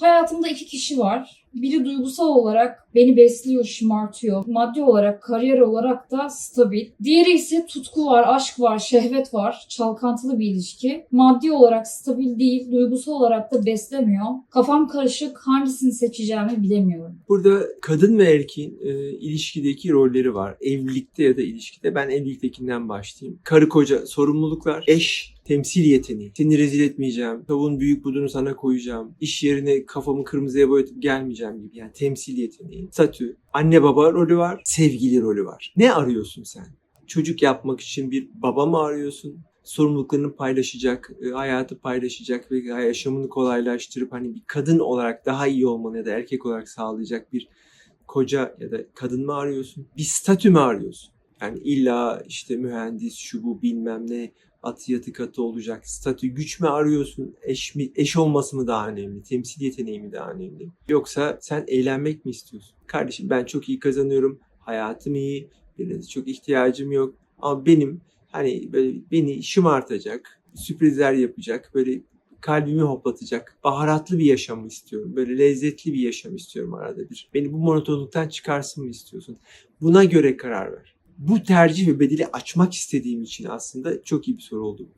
Hayatımda iki kişi var. Biri duygusal olarak beni besliyor, şımartıyor. Maddi olarak, kariyer olarak da stabil. Diğeri ise tutku var, aşk var, şehvet var. Çalkantılı bir ilişki. Maddi olarak stabil değil, duygusal olarak da beslemiyor. Kafam karışık, hangisini seçeceğimi bilemiyorum. Burada kadın ve erkeğin e, ilişkideki rolleri var. Evlilikte ya da ilişkide. Ben evliliktekinden başlayayım. Karı koca sorumluluklar, eş temsil yeteneği. Seni rezil etmeyeceğim. Tavuğun büyük budunu sana koyacağım. İş yerine kafamı kırmızıya boyatıp gelmeyeceğim gibi. Yani temsil yeteneği. Statü. Anne baba rolü var. Sevgili rolü var. Ne arıyorsun sen? Çocuk yapmak için bir baba mı arıyorsun? sorumluluklarını paylaşacak, e, hayatı paylaşacak ve yaşamını kolaylaştırıp hani bir kadın olarak daha iyi olmanı ya da erkek olarak sağlayacak bir koca ya da kadın mı arıyorsun? Bir statü mü arıyorsun? Yani illa işte mühendis, şu bu bilmem ne atı yatı katı olacak statü güç mü arıyorsun? Eş, mi, eş olması mı daha önemli? Temsil yeteneği mi daha önemli? Yoksa sen eğlenmek mi istiyorsun? Kardeşim ben çok iyi kazanıyorum. Hayatım iyi. Birine çok ihtiyacım yok. Ama benim hani böyle beni şımartacak, sürprizler yapacak, böyle kalbimi hoplatacak, baharatlı bir yaşam istiyorum. Böyle lezzetli bir yaşam istiyorum arada bir. Beni bu monotonluktan çıkarsın mı istiyorsun? Buna göre karar ver. Bu tercih ve bedeli açmak istediğim için aslında çok iyi bir soru oldu.